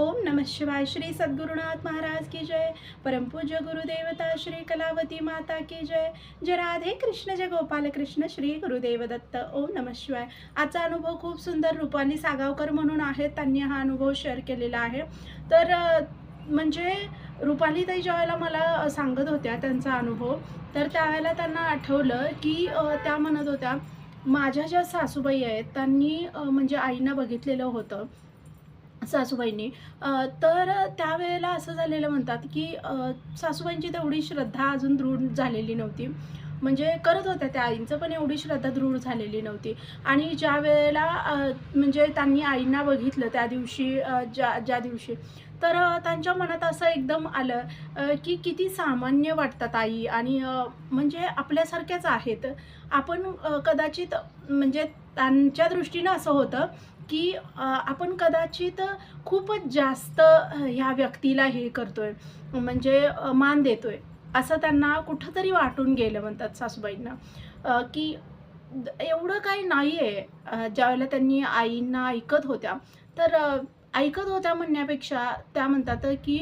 ओम नमः शिवाय श्री सद्गुरुनाथ महाराज की जय। परमपूज्य गुरुदेवता श्री कलावती माता की जय। जय राधे कृष्ण जय गोपाल कृष्ण श्री गुरुदेव दत्त। ओम नमः शिवाय। आजचा अनुभव खूप सुंदर रुपाली सागावकर म्हणून आहेत त्यांनी हा अनुभव शेअर केलेला आहे. तर म्हणजे रुपाली ताई ज्यावेळेला मला सांगत होत्या त्यांचा अनुभव तर त्यावेळेला त्यांना आठवलं की त्या म्हणत होत्या माझ्या ज्या सासूबाई आहेत त्यांनी म्हणजे आईनं बघितलेलं होतं सासूबाईंनी. तर त्यावेळेला असं झालेलं म्हणतात की सासूबाईंची तेवढी श्रद्धा अजून दृढ झालेली नव्हती. म्हणजे करत होत्या त्या आईंचं पण एवढी श्रद्धा दृढ झालेली नव्हती. आणि ज्या वेळेला म्हणजे त्यांनी आईंना बघितलं त्या दिवशी ज्या ज्या दिवशी तर त्यांच्या मनात असं एकदम आलं की किती सामान्य वाटतात आई. आणि म्हणजे आपल्यासारख्याच आहेत. आपण कदाचित म्हणजे त्यांच्या दृष्टीनं असं होतं की आपण कदाचित खूपच जास्त ह्या व्यक्तीला हे करतोय म्हणजे मान देतोय असं त्यांना कुठंतरी वाटून गेलं म्हणतात सासूबाईंना. की एवढं काही नाही आहे ज्यावेळेला त्यांनी आईंना ऐकत होत्या. तर ऐकत होत्या म्हणण्यापेक्षा त्या म्हणतात की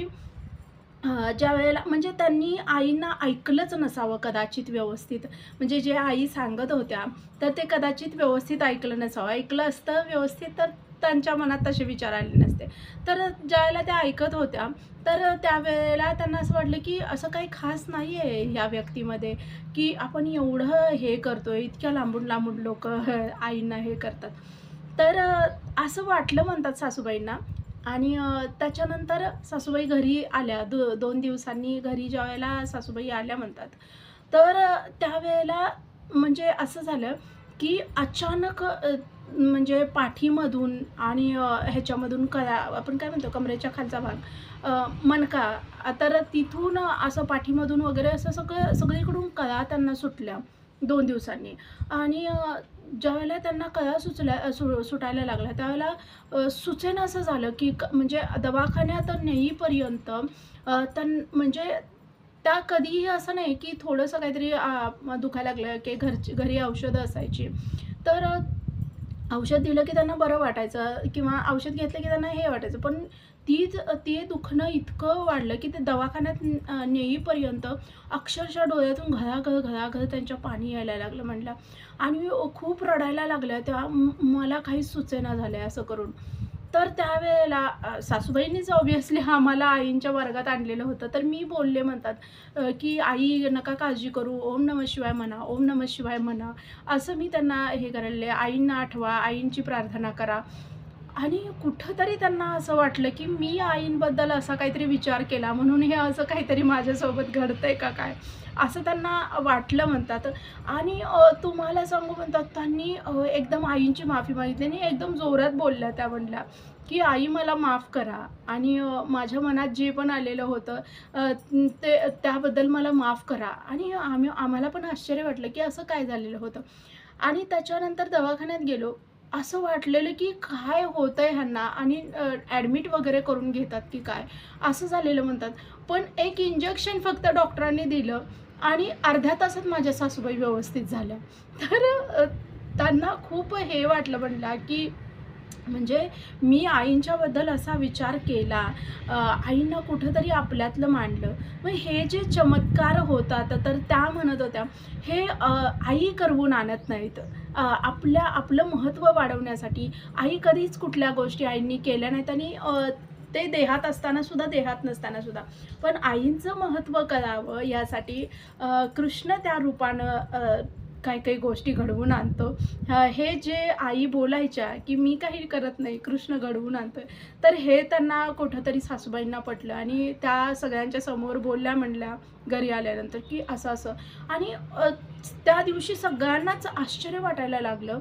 ज्या वेळेला म्हणजे त्यांनी आईंना ऐकलंच नसावं कदाचित व्यवस्थित. म्हणजे जे आई सांगत होत्या तर ते कदाचित व्यवस्थित ऐकलं नसावं. ऐकलं असतं व्यवस्थित तर त्यांच्या मनात तसे विचार आले नसते. तर ज्यावेळेला त्या ऐकत होत्या तर त्यावेळेला त्यांना असं वाटलं की असं काही खास नाही आहे ह्या व्यक्तीमध्ये की आपण एवढं हे करतोय इतक्या लांबून लांबून लोक आईंना हे करतात. तर असं वाटलं म्हणतात सासूबाईंना आणि त्याच्यानंतर सासूबाई घरी आल्या. दो दोन दिवसांनी घरी जेवायला सासूबाई आल्या म्हणतात. तर त्यावेळेला म्हणजे असं झालं की अचानक म्हणजे पाठीमधून आणि ह्याच्यामधून कळा आपण काय म्हणतो कमरेच्या खालचा भाग मनका तर तिथून असं पाठीमधून वगैरे असं सगळं सगळीकडून कळा त्यांना सुटल्या. दोन दिवसांनी. आणि ज्यावेळेला त्यांना कळा सुचल्या सु सुटायला लागल्या त्यावेळेला सुचेन असं झालं की क म्हणजे दवाखान्यात नेईपर्यंत त्यां म्हणजे त्या कधीही असं नाही की थोडंसं काहीतरी दुखायला लागलं की घरची घरी औषधं असायची. तर औषध दिलं की त्यांना बरं वाटायचं किंवा औषध घेतलं की त्यांना हे वाटायचं. पण तीच ते दुखणं इतकं वाढलं की ते दवाखान्यात नेईपर्यंत अक्षरशः डोळ्यातून घराघर घराघर त्यांच्या पाणी यायला लागलं म्हणलं. आणि खूप रडायला लागल्या त्या मला काहीच सुचेना झाल्या असं करून. तर त्यावेळेला सासूबाईंनीच ऑब्व्हियसली आम्हाला आईंच्या वर्गात आणलेलं होतं. तर मी बोलले म्हणतात की आई नका काळजी करू. ओम नम शिवाय म्हणा ओम नम शिवाय म्हणा. असं मी त्यांना हे करायला आईंना आठवा आईंची प्रार्थना करा. आणि कुठंतरी त्यांना असं वाटलं की मी आईंबद्दल असा काहीतरी विचार केला म्हणून हे असं काहीतरी माझ्यासोबत घडतं आहे का काय? असं त्यांना वाटलं म्हणतात. आणि तुम्हाला सांगू म्हणतात त्यांनी एकदम आईंची माफी मागितली आणि एकदम जोरात बोलल्या त्या म्हणल्या की आई मला माफ करा. आणि माझ्या मनात जे पण आलेलं होतं ते त्याबद्दल मला माफ करा. आणि आम्ही आम्हाला पण आश्चर्य वाटलं की असं काय झालेलं होतं. आणि त्याच्यानंतर दवाखान्यात गेलो. असं वाटलेलं की काय होतंय ह्यांना आणि ॲडमिट वगैरे करून घेतात की काय? असं झालेलं म्हणतात. पण एक इंजेक्शन फक्त डॉक्टरांनी दिलं आणि अर्ध्या तासात माझ्या सासूबाई व्यवस्थित झाल्या. तर त्यांना खूप हे वाटलं म्हणला की म्हणजे मी आईंच्याबद्दल असा विचार केला आईंना कुठंतरी आपल्यातलं मांडलं. मग हे जे चमत्कार होतात तर त्या म्हणत होत्या हे आई करवून आणत नाहीत. आपल्या आपलं महत्त्व वाढवण्यासाठी आई कधीच कुठल्या गोष्टी आईंनी केल्या नाहीत आणि ते देहात असताना सुद्धा देहात नसताना सुद्धा. पण आईंचं महत्त्व कळावं यासाठी कृष्ण त्या रूपानं काही काही गोष्टी घडवून आणतो. हे जे आई बोलायच्या की मी काही करत नाही कृष्ण घडवून आणतोय तर हे त्यांना कुठंतरी सासूबाईंना पटलं आणि त्या सगळ्यांच्या समोर बोलल्या म्हणल्या घरी आल्यानंतर की असं असं आणि त्या दिवशी सगळ्यांनाच आश्चर्य वाटायला लागलं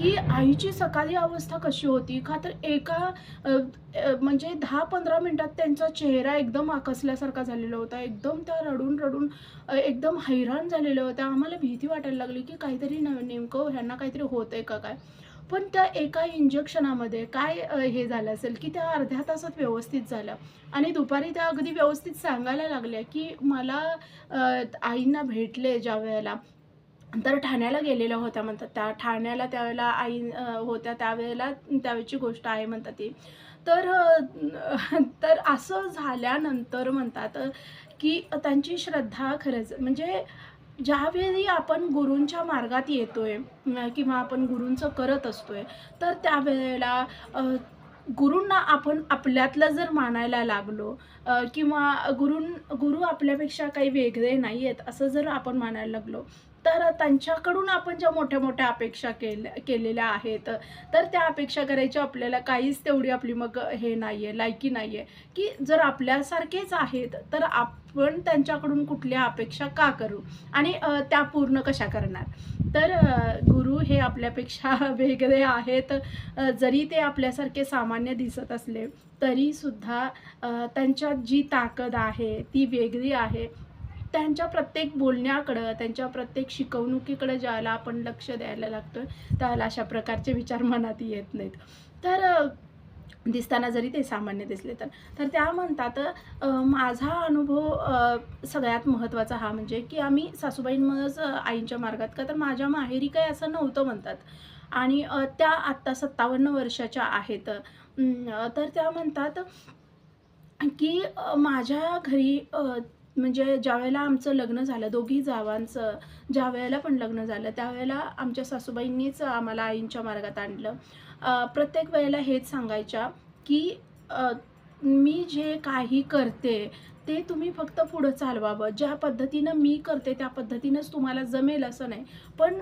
की आईची सकाळी अवस्था कशी होती? का तर एका म्हणजे दहा पंधरा मिनटात त्यांचा चेहरा एकदम आकसल्यासारखा झालेला होता. एकदम त्या रडून रडून एकदम हैराण झालेल्या होत्या. आम्हाला भीती वाटायला लागली की काहीतरी नेमकं ह्यांना काहीतरी होतंय का काय? पण त्या एका इंजेक्शनामध्ये काय हे झालं असेल की त्या अर्ध्या तासात व्यवस्थित झालं. आणि दुपारी त्या अगदी व्यवस्थित सांगायला लागल्या की मला आईंना भेटले ज्या वेळेला. तर ठाण्याला गेलेल्या होत्या म्हणतात त्या. ठाण्याला त्यावेळेला आई होत्या त्यावेळेला त्यावेळेची गोष्ट आहे म्हणतात ती. तर तर असं झाल्यानंतर म्हणतात की त्यांची श्रद्धा खरंच म्हणजे ज्यावेळी आपण गुरूंच्या मार्गात येतोय किंवा आपण गुरूंचं करत असतोय तर त्यावेळेला गुरूंना आपण आपल्यातलं जर मानायला लागलो किंवा गुरूं गुरु आपल्यापेक्षा काही वेगळे नाही आहेत असं जर आपण मानायला लागलो तर त्यांच्याकडून आपण ज्या मोठ्या मोठ्या अपेक्षा केल्या केलेल्या आहेत तर त्या अपेक्षा करायच्या आपल्याला काहीच तेवढी आपली मग हे नाही आहे लायकी नाही आहे की जर आपल्यासारखेच आहेत तर आपण त्यांच्याकडून कुठल्या अपेक्षा का करू? आणि त्या पूर्ण कशा करणार? तर गुरु हे आपल्यापेक्षा वेगळे आहेत. जरी ते आपल्यासारखे सामान्य दिसत असले तरीसुद्धा त्यांच्यात जी ताकद आहे ती वेगळी आहे. त्यांच्या प्रत्येक बोलण्याकडं त्यांच्या प्रत्येक शिकवणुकीकडं ज्याला आपण लक्ष द्यायला लागतो त्याला अशा प्रकारचे विचार मनात येत नाहीत. तर दिसताना जरी ते सामान्य दिसले तर. तर त्या म्हणतात माझा अनुभव सगळ्यात महत्त्वाचा हा म्हणजे की आम्ही सासूबाईंमध्येच आईंच्या मार्गात का तर माझ्या माहेरी काही असं नव्हतं म्हणतात. आणि त्या आत्ता सत्तावन्न वर्षाच्या आहेत. तर त्या म्हणतात की माझ्या घरी म्हणजे ज्यावेळेला आमचं लग्न झालं दोघी जावांचं ज्या वेळेला पण लग्न झालं त्यावेळेला आमच्या सासूबाईंनीच आम्हाला आईंच्या मार्गात आणलं. प्रत्येक वेळेला हेच सांगायच्या की मी जे काही करते ते तुम्ही फक्त पुढं चालवावं. ज्या पद्धतीनं मी करते त्या पद्धतीनंच तुम्हाला जमेल असं नाही. पण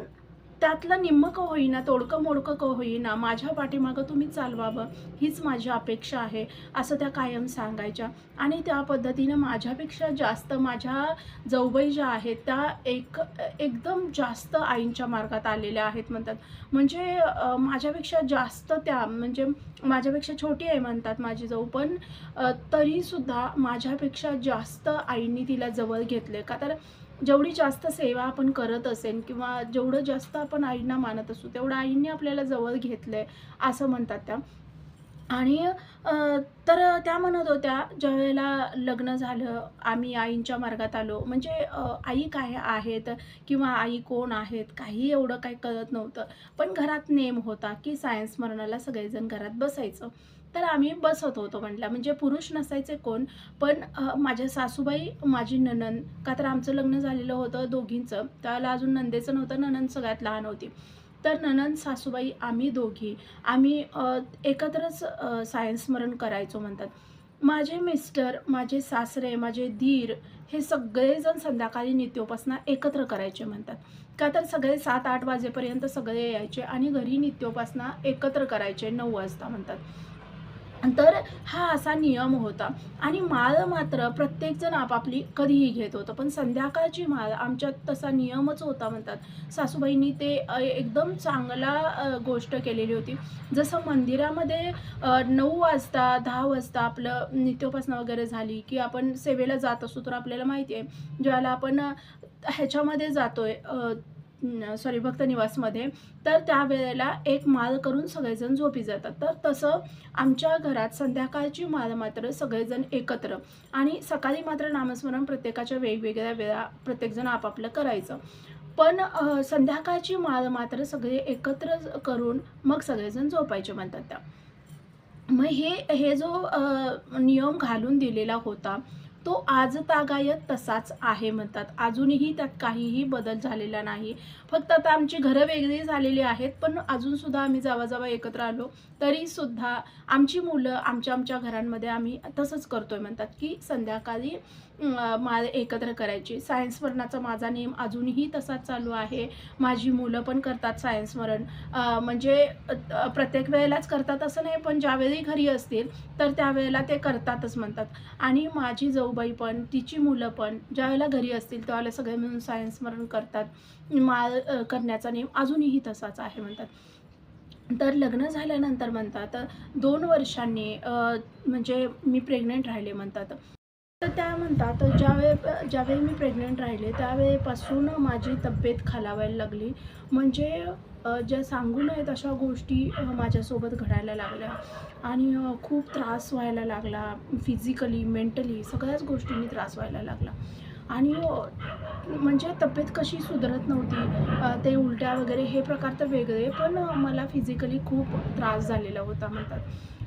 त्यातलं निम्मं का होईना तोडकं मोडकं का होईना माझ्या पाठीमागं तुम्ही चालवावं हीच माझी अपेक्षा आहे असं त्या कायम सांगायच्या. आणि त्या पद्धतीनं माझ्यापेक्षा जास्त माझ्या जाऊबाई ज्या आहेत त्या एक एकदम जास्त आईंच्या मार्गात आलेल्या आहेत म्हणतात. म्हणजे माझ्यापेक्षा जास्त त्या म्हणजे माझ्यापेक्षा छोटी आहे म्हणतात माझी जाऊ पण तरीसुद्धा माझ्यापेक्षा जास्त आईंनी तिला जवळ घेतले का तर जेवढी जास्त सेवा आपण करत असेल किंवा जेवढं जास्त आपण आईंना मानत असू तेवढं आईंनी आपल्याला जवळ घेतलं आहे असं म्हणतात त्या. आणि तर त्या म्हणत होत्या ज्यावेळेला लग्न झालं आम्ही आईंच्या मार्गात आलो म्हणजे आई काय आहेत किंवा आई कोण आहेत काही एवढं काही कळत नव्हतं. पण घरात नेम होता की सायन्स मरणाला सगळेजण घरात बसायचं. तर आम्ही बसत होतो म्हटलं. म्हणजे पुरुष नसायचे कोण पण माझ्या सासूबाई माझी ननन का तर आमचं लग्न झालेलं होतं दोघींचं. त्याला अजून नंदेचं नव्हतं ननन सगळ्यात लहान होती. तर ननन सासूबाई आम्ही दोघी आम्ही एकत्रच अ, सायन्स स्मरण करायचो म्हणतात. माझे मिस्टर माझे सासरे माझे दीर हे सगळेजण संध्याकाळी नित्योपासना एकत्र करायचे म्हणतात. का तर सगळे सात आठ वाजेपर्यंत सगळे यायचे आणि घरी नित्योपासना एकत्र करायचे नऊ वाजता म्हणतात. तर हा असा नियम होता. आणि माळ मात्र प्रत्येकजण आपापली कधीही घेत होतं. पण संध्याकाळची माळ आमच्यात तसा नियमच होता म्हणतात. सासूबाईंनी ते एकदम चांगला गोष्ट केलेली होती. जसं मंदिरामध्ये नऊ वाजता दहा वाजता आपलं नित्योपासना वगैरे झाली की आपण सेवेला जात असू तर आपल्याला माहिती आहे. ज्याला आपण ह्याच्यामध्ये ह्याच्यामध्ये जातोय सॉरी भक्त निवासमध्ये. तर त्यावेळेला एक माळ करून सगळेजण झोपी जातात. तर तसं आमच्या घरात संध्याकाळची माळ मात्र सगळेजण एकत्र आणि सकाळी मात्र नामस्मरण प्रत्येकाच्या वेगवेगळ्या वेळा प्रत्येकजण आपापलं करायचं. पण संध्याकाळची माळ मात्र सगळे एकत्र करून मग सगळेजण झोपायचे म्हणतात त्या. मग हे हे जो नियम घालून दिलेला होता तो आज तागायत तसाच आहे म्हणतात. अजूनही त्यात काहीही बदल झालेला नाही. फक्त आता आमची घरं वेगळी झालेली आहेत पण अजूनसुद्धा आम्ही जावा एकत्र आलो तरीसुद्धा आमची मुलं आमच्या आमच्या घरांमध्ये आम्ही तसंच करतोय म्हणतात की संध्याकाळी मा माळ एकत्र करायची. सायन्स स्मरणाचा माझा नियम अजूनही तसाच चालू आहे. माझी मुलं पण करतात सायन्स स्मरण म्हणजे प्रत्येक वेळेलाच करतात असं नाही पण ज्यावेळी घरी असतील तर त्यावेळेला ते करतातच म्हणतात. आणि माझी जाऊबाई पण तिची मुलं पण ज्यावेळेला घरी असतील त्यावेळेला सगळे मिळून सायन्स स्मरण करतात. माळ करण्याचा नियम अजूनही तसाच आहे म्हणतात. तर लग्न झाल्यानंतर म्हणतात दोन वर्षांनी म्हणजे मी प्रेग्नेंट राहिले म्हणतात. तर त्या म्हणतात ज्यावेळे ज्यावेळी मी प्रेग्नंट राहिले त्यावेळेपासून माझी तब्येत खालावायला लागली. म्हणजे ज्या सांगू नयेत अशा गोष्टी माझ्यासोबत घडायला लागल्या. आणि खूप त्रास व्हायला लागला. फिजिकली मेंटली सगळ्याच गोष्टींनी त्रास व्हायला लागला. आणि म्हणजे तब्येत कशी सुधारत नव्हती ते उलट्या वगैरे हे प्रकार तर वेगळे पण मला फिजिकली खूप त्रास झालेला होता म्हणतात.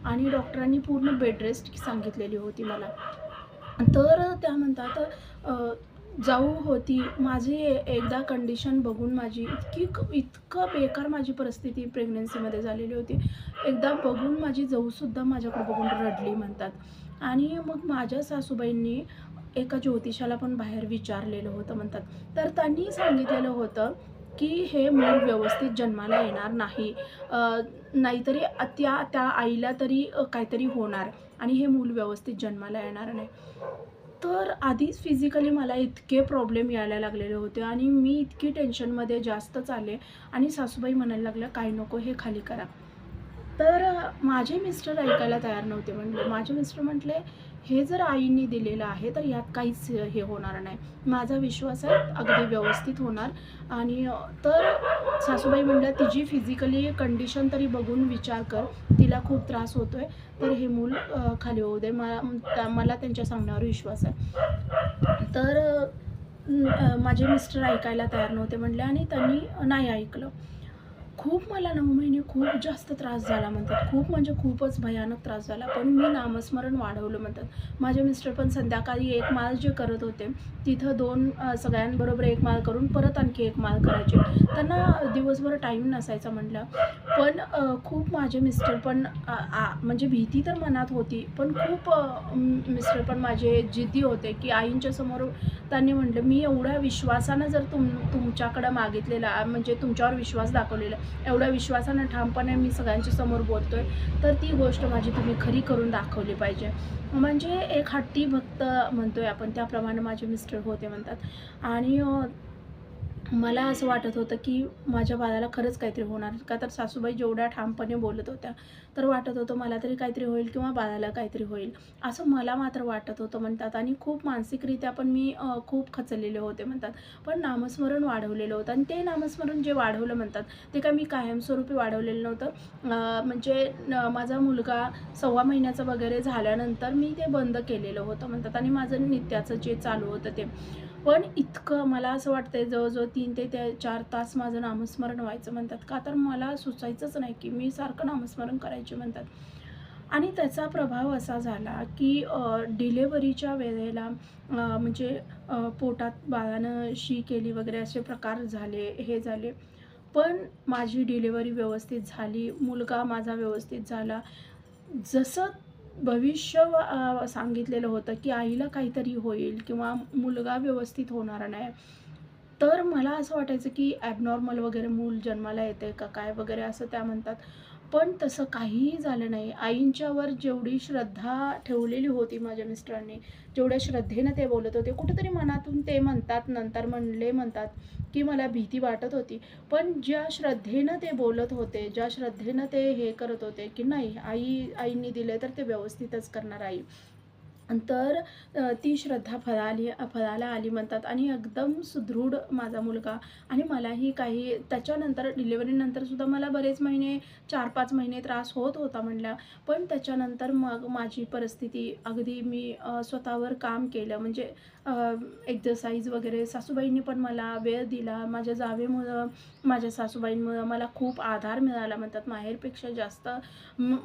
आणि डॉक्टरांनी पूर्ण बेड रेस्ट सांगितलेली होती मला. तर त्या म्हणतात जाऊ होती. माझी एकदा कंडिशन बघून माझी इतकी इतकं बेकार माझी परिस्थिती प्रेग्नन्सीमध्ये झालेली होती. एकदा बघून माझी जाऊसुद्धा माझ्याकडे बघून रडली म्हणतात. आणि मग माझ्या सासूबाईंनी एका ज्योतिषाला पण बाहेर विचारलेलं होतं म्हणतात. तर त्यांनी सांगितलेलं होतं की हे मूल व्यवस्थित जन्माला येणार नाही. नाहीतरी त्या त्या आईला तरी काहीतरी होणार आणि हे मूल व्यवस्थित जन्माला येणार नाही. तर आधीच फिजिकली मला इतके प्रॉब्लेम यायला लागलेले होते आणि मी इतकी टेन्शनमध्ये जास्तच आले आणि सासूबाई म्हणायला लागल्या काय नको हे खाली करा. तर माझे मिस्टर ऐकायला तयार नव्हते म्हणले. माझे मिस्टर म्हटले हे जर आईने दिलेलं आहे तर यात काहीच हे होणार नाही. माझा विश्वास आहे अगदी व्यवस्थित होणार. आणि तर सासूबाई म्हणल्या तिची फिजिकली कंडिशन तरी बघून विचार कर. तिला खूप त्रास होतोय. तर हे मूल खाली होऊ दे. मला त्या- मला त्यांच्या सांगण्यावर विश्वास आहे. तर माझे मिस्टर ऐकायला तयार नव्हते म्हणले आणि त्यांनी नाही ऐकलं. खूप मला नऊ महिने खूप जास्त त्रास झाला म्हणतात. खूप म्हणजे खूपच भयानक त्रास झाला. पण मी नामस्मरण वाढवलं म्हणतात. माझे मिस्टर पण संध्याकाळी एक माळ जे करत होते तिथं दोन सगळ्यांबरोबर एक माळ करून परत आणखी एक माळ करायचे. त्यांना दिवसभर टाईम नसायचा म्हटलं. पण खूप माझे मिस्टर पण आ, म्हणजे भीती तर मनात होती. पण खूप मिस्टर पण माझे जिद्दी होते की आईंच्या समोर त्यांनी म्हटलं मी एवढ्या विश्वासानं जर तुम तुमच्याकडं मागितलेला म्हणजे तुमच्यावर विश्वास दाखवलेला एवढ्या विश्वासानं ठामपणे मी सगळ्यांच्या समोर बोलतो आहे तर ती गोष्ट माझी तुम्ही खरी करून दाखवली पाहिजे. म्हणजे एक हट्टी भक्त म्हणतोय आपण त्याप्रमाणे माझे मिस्टर होते म्हणतात. आणि मला असं वाटत होतं की माझ्या बाळाला खरंच काहीतरी होणार. का तर सासूबाई जेवढ्या ठामपणे बोलत होत्या तर वाटत होतं मला तरी काहीतरी होईल किंवा बाळाला काहीतरी होईल. असं मला मात्र वाटत होतं म्हणतात आणि खूप मानसिकरित्या पण मी खूप खचलेले होते म्हणतात. पण नामस्मरण वाढवलेलं होतं आणि ते नामस्मरण जे वाढवलं म्हणतात ते काय मी कायमस्वरूपी वाढवलेलं नव्हतं. म्हणजे न- माझा मुलगा सव्वा महिन्याचा वगैरे झाल्यानंतर मी ते बंद केलेलं होतं म्हणतात आणि माझं नित्याचं जे चालू होतं ते. पण इतकं मला असं वाटतंय जवळजवळ तीन ते त्या चार तास माझं नामस्मरण व्हायचं म्हणतात. का तर मला सुचायचंच नाही की मी सारखं नामस्मरण करायचे म्हणतात. आणि त्याचा प्रभाव असा झाला की डिलेवरीच्या वेळेला म्हणजे पोटात बाळानं शी केली वगैरे असे प्रकार झाले हे झाले. पण माझी डिलेवरी व्यवस्थित झाली मुलगा माझा व्यवस्थित झाला. जसं भविष्य सांगितलेलं होतं की आईला काहीतरी होईल किंवा मुलगा व्यवस्थित होणार नाही. तर मला असं वाटायचं की ॲबनॉर्मल वगैरे मूल जन्माला येते का काय वगैरे असं त्या म्हणतात. पण तसं काहीही झालं नाही. आईंच्यावर जेवढी श्रद्धा ठेवलेली होती माझ्या मिस्टरांनी जेवढ्या श्रद्धेनं ते बोलत होते कुठेतरी मनातून ते म्हणतात नंतर म्हणले म्हणतात की मला भीती वाटत होती. पण ज्या श्रद्धेनं ते बोलत होते ज्या श्रद्धेनं ते हे करत होते की नाही आई आईंनी दिले तर ते व्यवस्थितच करणार आई. तर ती श्रद्धा फळाली फळाला आली म्हणतात. आणि एकदम सुदृढ माझा मुलगा. आणि मलाही काही त्याच्यानंतर डिलेवरीनंतरसुद्धा मला बरेच महिने चार पाच महिने त्रास होत होता म्हणला. पण त्याच्यानंतर मग माझी परिस्थिती अगदी मी स्वतःवर काम केलं. म्हणजे एक्झरसाईज वगैरे सासूबाईंनी पण मला वेळ दिला. माझ्या जावेमुळं माझ्या सासूबाईंमुळं मला खूप आधार मिळाला म्हणतात. माहेरपेक्षा जास्त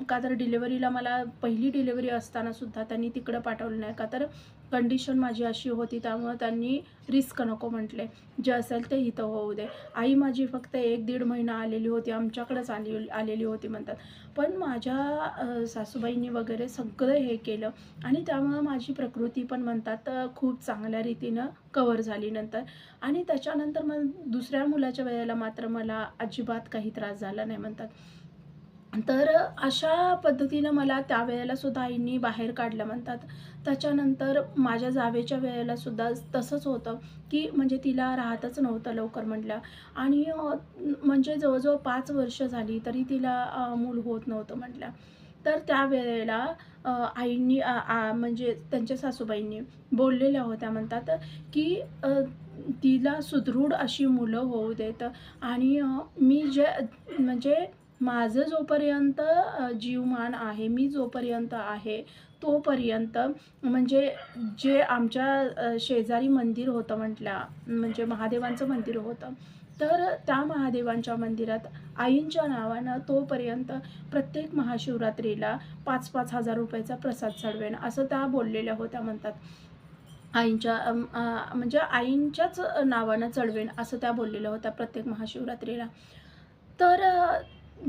का तर डिलेवरीला मला पहिली डिलेवरी असतानासुद्धा त्यांनी तिकडं पाठवलं नाही का? तर कंडिशन माझी अशी होती त्यामुळं त्यांनी रिस्क नको म्हटले. जे असेल ते इथं होऊ दे. आई माझी फक्त एक दीड महिना आलेली होती आमच्याकडेच आली आलेली होती म्हणतात. पण माझ्या सासूबाईंनी वगैरे सगळं हे केलं आणि त्यामुळं माझी प्रकृती पण म्हणतात खूप चांगल्या रीतीनं कवर झाली नंतर. आणि त्याच्यानंतर मग दुसऱ्या मुलाच्या वेळेला मात्र मला अजिबात काही त्रास झाला नाही म्हणतात. तर अशा पद्धतीनं मला त्यावेळेला सुद्धा आईंनी बाहेर काढलं म्हणतात. त्याच्यानंतर माझ्या जावेच्या वेळेला सुद्धा तसंच होतं की म्हणजे तिला राहतच नव्हतं लवकर म्हटलं. आणि म्हणजे जवळजवळ पाच वर्ष झाली तरी तिला मूल होत नव्हतं म्हटलं. तर त्यावेळेला आईंनी आ- म्हणजे त्यांच्या सासूबाईंनी बोललेल्या होत्या म्हणतात की तिला सुदृढ अशी मुलं होऊ देत. आणि मी जे म्हणजे माझं जोपर्यंत जीवमान आहे मी जोपर्यंत आहे तोपर्यंत म्हणजे जे आमच्या शेजारी मंदिर होतं म्हटल्या म्हणजे महादेवांचं मंदिर होतं तर त्या महादेवांच्या मंदिरात आईंच्या नावानं तोपर्यंत प्रत्येक महाशिवरात्रीला पाच पाच हजार रुपयाचा प्रसाद चढवेन असं त्या बोललेल्या होत्या म्हणतात. आईंच्या म्हणजे आईंच्याच नावानं चढवेन असं त्या बोललेल्या होत्या प्रत्येक महाशिवरात्रीला. तर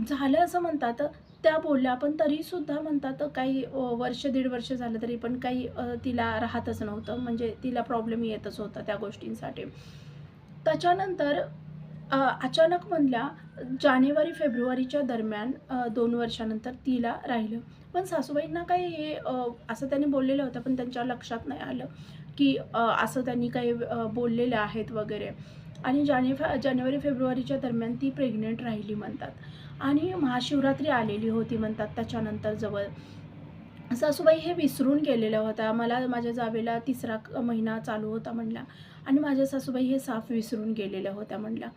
झालं असं म्हणतात त्या बोलल्या. पण तरीसुद्धा म्हणतात काही वर्ष दीड वर्ष झालं तरी पण काही तिला राहतच नव्हतं. म्हणजे तिला प्रॉब्लेम येतच होता त्या गोष्टींसाठी. त्याच्यानंतर अचानक म्हणल्या जानेवारी फेब्रुवारीच्या दरम्यान दोन वर्षानंतर तिला राहिलं. पण सासूबाईंना काही हे असं त्यांनी बोललेलं होतं पण त्यांच्या लक्षात नाही आलं की असं त्यांनी काही अ, बोललेले आहेत वगैरे. आणि जाने जानेवारी फेब्रुवारीच्या दरम्यान ती प्रेग्नेंट राहिली म्हणतात. आणि महाशिवरात्री आलेली होती म्हणतात त्याच्यानंतर जवळ. सासूबाई हे विसरून गेलेल्या होत्या. मला माझ्या जावेला तिसरा महिना चालू होता म्हणला आणि माझ्या सासूबाई हे साफ विसरून गेलेल्या होत्या म्हणल्या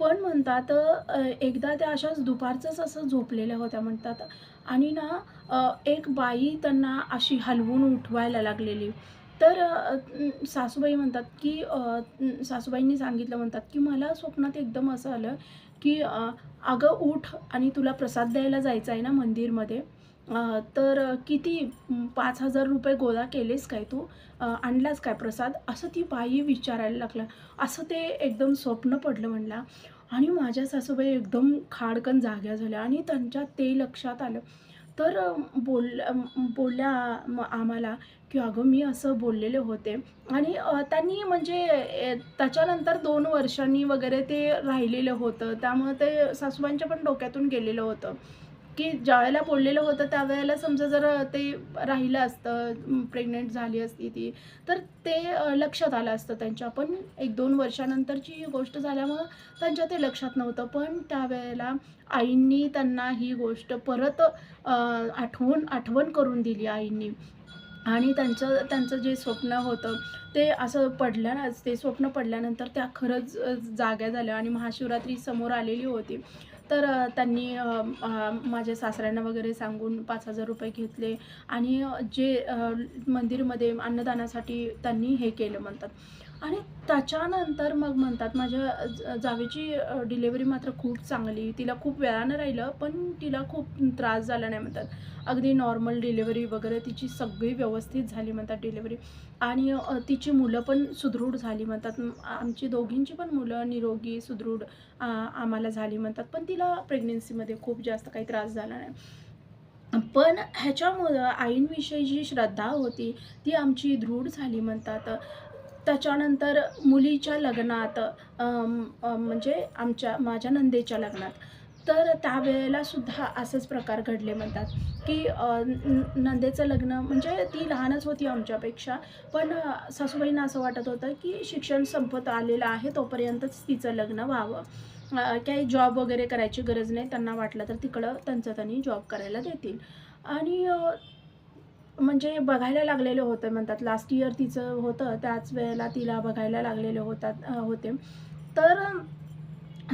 पण म्हणतात एकदा त्या अशाच दुपारचंच असं झोपलेल्या होत्या म्हणतात आणि ना एक बाई त्यांना अशी हलवून उठवायला लागलेली. तर सासूबाई म्हणतात की सासूबाईंनी सांगितलं म्हणतात की मला स्वप्नात एकदम असं आलं की अगं उठ आणि तुला प्रसाद द्यायला जायचं आहे ना मंदिरमध्ये. तर किती पाच हजार रुपये गोळा केलेस काय तू? आणलास काय प्रसाद? असं ती बाई विचारायला लागला. असं ते एकदम स्वप्न पडलं म्हणला. आणि माझ्या सासूबाई एकदम खाडकन जाग्या झाल्या आणि त्यांच्या ते लक्षात आलं. तर बोल बोलल्या आम्हाला की अगं मी असं बोललेले होते. आणि त्यांनी म्हणजे त्याच्यानंतर दोन वर्षांनी वगैरे ते राहिलेलं होतं. त्यामुळे ते सासूबाईंच्या पण डोक्यातून गेलेलं होतं. की ज्यावेळेला बोललेलं होतं त्यावेळेला समजा जर ते राहिलं असतं प्रेग्नेंट झाली असती ती तर ते लक्षात आलं असतं त्यांच्या. पण एक दोन वर्षानंतरची ही गोष्ट झाल्यामुळं त्यांच्या ते लक्षात नव्हतं. पण त्यावेळेला आईंनी त्यांना ही गोष्ट परत आठवून आठवण करून दिली आईंनी. आणि त्यांचं त्यांचं जे स्वप्न होतं ते असं पडल्यानंच ते स्वप्न पडल्यानंतर त्या खरंच जाग्या झाल्या आणि महाशिवरात्री समोर आलेली होती. तर त्यांनी माझ्या सासऱ्यांना वगैरे सांगून पाच हजार रुपये घेतले आणि जे मंदिरमध्ये अन्नदानासाठी त्यांनी हे केलं म्हणतात. आणि त्याच्यानंतर मग म्हणतात माझ्या जावेची डिलेवरी मात्र खूप चांगली. तिला खूप वेळानं राहिलं पण तिला खूप त्रास झाला नाही म्हणतात. अगदी नॉर्मल डिलेवरी वगैरे तिची सगळी व्यवस्थित झाली म्हणतात डिलेवरी आणि तिची मुलं पण सुदृढ झाली म्हणतात. आमची दोघींची पण मुलं निरोगी सुदृढ आम्हाला झाली म्हणतात. पण तिला प्रेग्नेन्सीमध्ये खूप जास्त काही त्रास झाला नाही. पण ह्याच्यामुळं आईंविषयी जी श्रद्धा होती ती आमची दृढ झाली म्हणतात. त्याच्यानंतर मुलीच्या लग्नात म्हणजे आमच्या माझ्या नंदेच्या लग्नात. तर त्यावेळेला सुद्धा असंच प्रकार घडले म्हणतात की न- नंदेचं लग्न म्हणजे ती लहानच होती आमच्यापेक्षा पण सासूबाईंना असं वाटत होतं की शिक्षण संपत आलेलं आहे तोपर्यंतच तिचं लग्न व्हावं. काही जॉब वगैरे करायची गरज नाही त्यांना वाटलं तर तिकडं त्यांचं त्यांनी जॉब करायला देतील. आणि म्हणजे बघायला लागलेले होते म्हणतात लास्ट इयर तिचं होतं त्याच वेळेला तिला बघायला लागलेले होतात होते. तर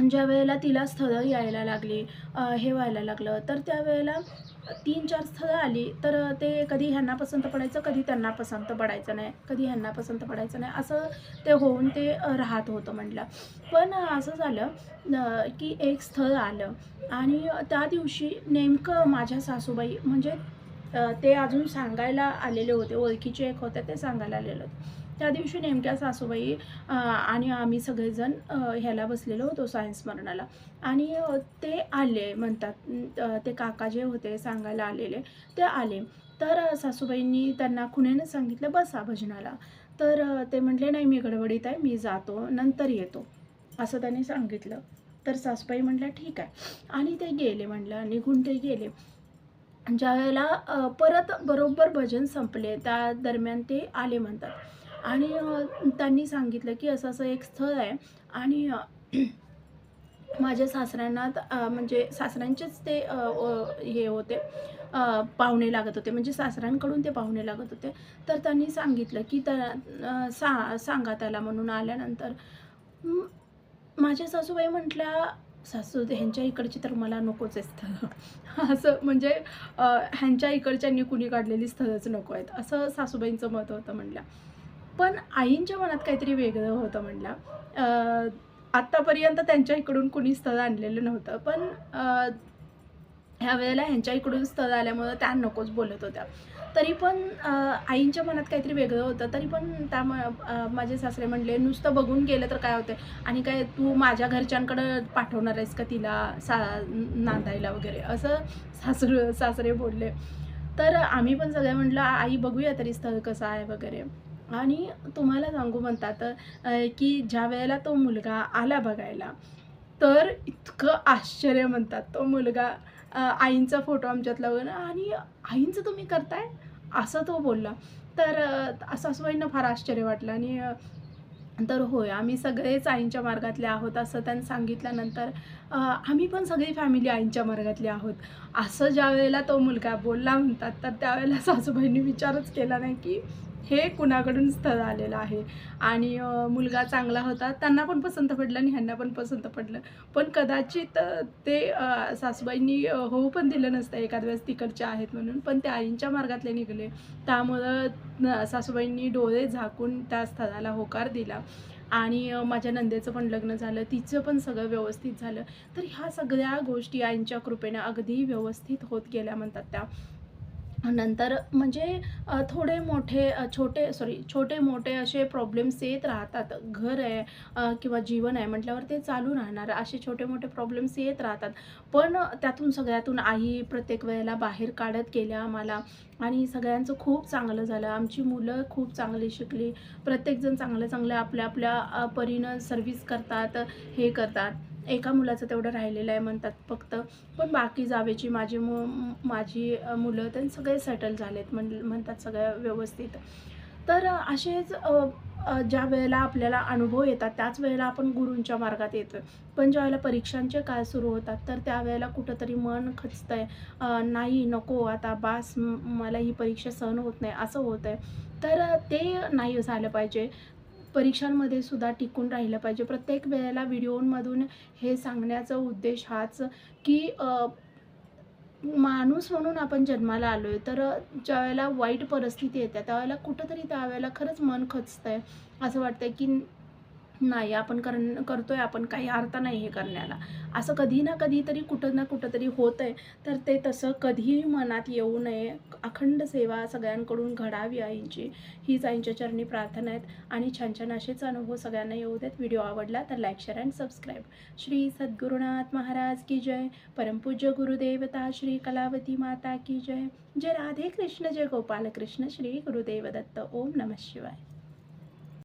ज्या वेळेला तिला स्थळं यायला लागली हे व्हायला लागलं तर त्यावेळेला तीन चार स्थळं आली तर ते कधी ह्यांना पसंत पडायचं कधी त्यांना पसंत पडायचं नाही कधी ह्यांना पसंत पडायचं नाही असं ते होऊन ते राहत होतं म्हटलं. पण असं झालं की एक स्थळ आलं आणि त्या दिवशी नेमकं माझ्या सासूबाई म्हणजे ते अजून सांगायला आलेले होते. ओळखीचे एक होते ते सांगायला आलेले होते. त्या दिवशी नेमक्या सासूबाई आणि आम्ही सगळेजण ह्याला बसलेलो होतो सायन्स स्मरणाला आणि ते आले म्हणतात. ते काका जे होते सांगायला आलेले ते आले. तर सासूबाईंनी त्यांना खुण्यानं सांगितलं बसा भजनाला. तर ते म्हटले नाही मी गडबडीत आहे मी जातो नंतर येतो. असं त्यांनी सांगितलं. तर सासूबाई म्हटलं ठीक आहे. आणि ते गेले म्हटलं निघून ते गेले. ज्या वेळेला परत बरोबर भजन संपले त्या दरम्यान ते आले म्हणतात. आणि त्यांनी सांगितलं की असं असं एक स्थळ आहे आणि माझ्या सासऱ्यांना म्हणजे सासऱ्यांचेच ते हे होते पाहुणे लागत होते. म्हणजे सासऱ्यांकडून ते पाहुणे लागत होते. तर त्यांनी सांगितलं की त्या सा सांगा त्याला म्हणून आल्यानंतर माझ्या सासूबाई म्हटल्या सासू ह्यांच्या इकडची तर मला नकोच आहे स्थळं. असं म्हणजे ह्यांच्या इकडच्यांनी कुणी काढलेली स्थळंच नको आहेत. असं सासूबाईंचं मत होतं म्हणलं पण आईंच्या मनात काहीतरी वेगळं होतं म्हणलं आत्तापर्यंत त्यांच्या इकडून कुणी स्थळ आणलेलं नव्हतं. पण ह्या वेळेला ह्यांच्या इकडून स्थळ आल्यामुळं त्या नकोच बोलत होत्या. तरी पण आईंच्या मनात काहीतरी वेगळं होतं. तरी पण त्या माझे सासरे म्हणले नुसतं बघून गेलं तर काय होतं आणि काय तू माझ्या घरच्यांकडं पाठवणार आहेस का तिला सा नांदायला वगैरे? असं सासर सासरे बोलले. तर आम्ही पण सगळ्या म्हटलं आई बघूया तरी स्थळ कसं आहे वगैरे. आणि तुम्हाला सांगू म्हणतात की ज्या वेळेला तो मुलगा आला बघायला तर इतकं आश्चर्य म्हणतात. तो मुलगा आईंचा फोटो आमच्यात लावून आणि आईंचं तुम्ही करताय? असं तो बोलला. तर सासूबाईंना फार आश्चर्य वाटलं. आणि तर होय आम्ही सगळेच आईंच्या मार्गातले आहोत असं त्यांनी सांगितल्यानंतर आम्ही पण सगळी फॅमिली आईंच्या मार्गातली आहोत. असं ज्या वेळेला तो मुलगा बोलला म्हणतात तर त्यावेळेला सासूबाईंनी विचारच केला नाही की हे कुणाकडून स्थळ आलेलं आहे? आणि मुलगा चांगला होता त्यांना पण पसंत पडलं आणि ह्यांना पण पसंत पडलं. पण कदाचित ते सासूबाईंनी होऊ पण दिलं नसतं. एखाद वेळेस तिकडच्या आहेत म्हणून. पण ते आईंच्या मार्गातले निघाले. त्यामुळं सासूबाईंनी डोळे झाकून त्या स्थळाला होकार दिला. आणि माझ्या नंदेचं पण लग्न झालं. तिचं पण सगळं व्यवस्थित झालं. तर ह्या सगळ्या गोष्टी आईंच्या कृपेनं अगदी व्यवस्थित होत गेल्या म्हणतात त्या. नंतर म्हणजे थोडे मोठे छोटे सॉरी छोटे मोठे असे प्रॉब्लेम्स येत राहतात. घर आहे किंवा जीवन आहे म्हटल्यावर ते चालू राहणार. असे छोटे मोठे प्रॉब्लेम्स येत राहतात. पण त्यातून सगळ्यातून आई प्रत्येक वेळेला बाहेर काढत गेल्या आम्हाला. आणि सगळ्यांचं खूप चांगलं झालं. आमची मुलं खूप चांगली शिकली. प्रत्येकजण चांगलं चांगलं आपल्या आपल्या परीनं सर्व्हिस करतात हे करतात. एका मुलाचं तेवढं राहिलेलं आहे म्हणतात फक्त. पण बाकी जावेची माझी मु माझी मुलं त्यांनी सगळे सेटल झालेत म्हण म्हणतात सगळं व्यवस्थित. तर असेच ज्या वेळेला आपल्याला अनुभव येतात त्याच वेळेला आपण गुरूंच्या मार्गात येतो पण ज्या वेळेला परीक्षांचे काळ सुरू होतात तर त्यावेळेला कुठंतरी मन खचतं आहे नाही नको आता बास मला ही परीक्षा सहन होत नाही असं होतं आहे तर ते नाही झालं पाहिजे. परीक्षांमध्ये सुद्धा टिकून राहिलं पाहिजे. प्रत्येक वेळेला व्हिडिओमधून हे सांगण्याचा उद्देश हाच की माणूस म्हणून आपण जन्माला आलो आहे तर ज्यावेळेला वाईट परिस्थिती येते त्यावेळेला कुठंतरी त्यावेळेला खरंच मन खचतं आहे असं वाटतं की नाही आपण कर करतोय आपण काही अर्थ नाही हे करण्याला. असं कधी ना कधीतरी कुठं ना कुठंतरी होत आहे तर ते तसं कधीही मनात येऊ नये. अखंड सेवा सगळ्यांकडून घडावी आईंची. हीच आईंच्या चरणी प्रार्थना आहेत. आणि छान छान असेच अनुभव सगळ्यांना येऊ देत. व्हिडिओ आवडला तर like share and subscribe. Shri Sadgurunath Maharaj की जय. परमपूज्य गुरुदेवता श्री कलावती माता की जय. जय राधे कृष्ण जय गोपाल कृष्ण. श्री गुरुदेव दत्त. ओम नमः शिवाय.